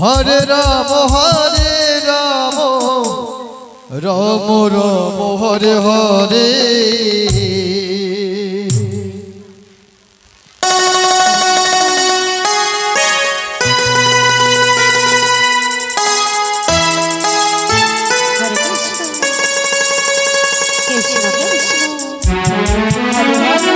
হরে রাম হরে রাম। রাম রাম হরে হরে। হরে কৃষ্ণ।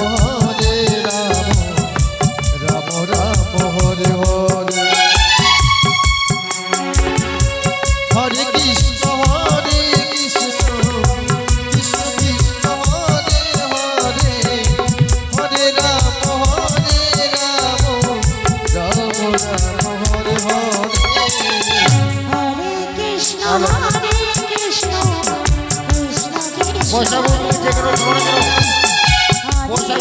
না কেন আমাদের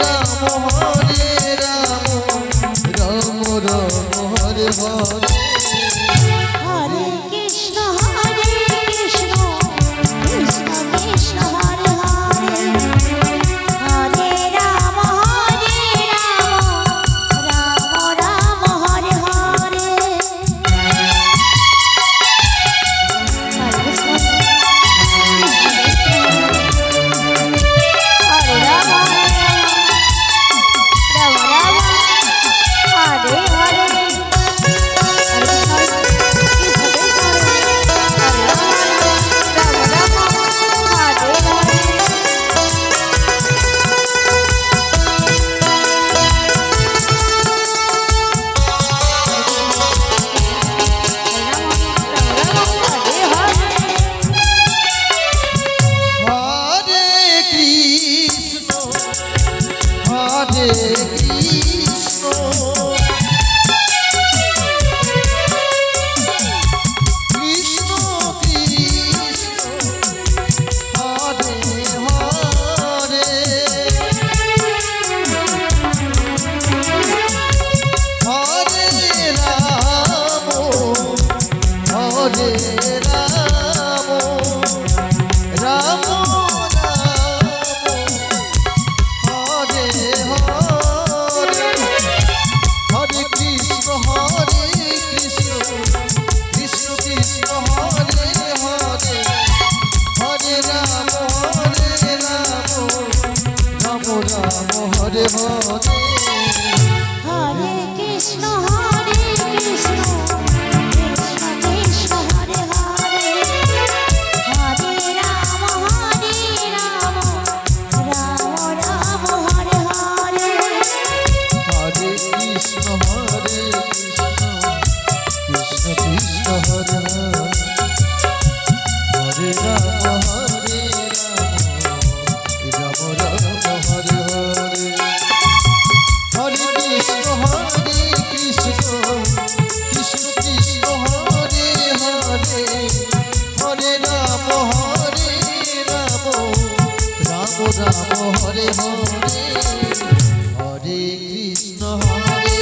রাম রাম রাম রাম হরে হরে। রাম রাম হরে হরে। হরে কৃষ্ণ হরে কৃষ্ণ কৃষ্ণ কৃষ্ণ হরে হরে রাম হরে রাম রাম রাম হরে হরে হরে কৃষ্ণ হরে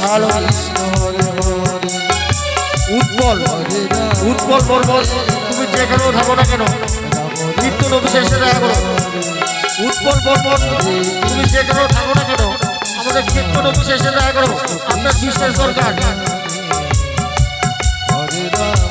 কৃষ্ণ হরে হরে উৎপল উৎপল বর্মন তুমি যেখানেও থাকো না কেন নিত্য নবী শেষে দেখা করো উৎপল বর্মন তুমি যেখানেও থাকো না কেন আমাদের নিত্য নবী শেষে দেখা করো আপনার বিশেষ দরকার। love.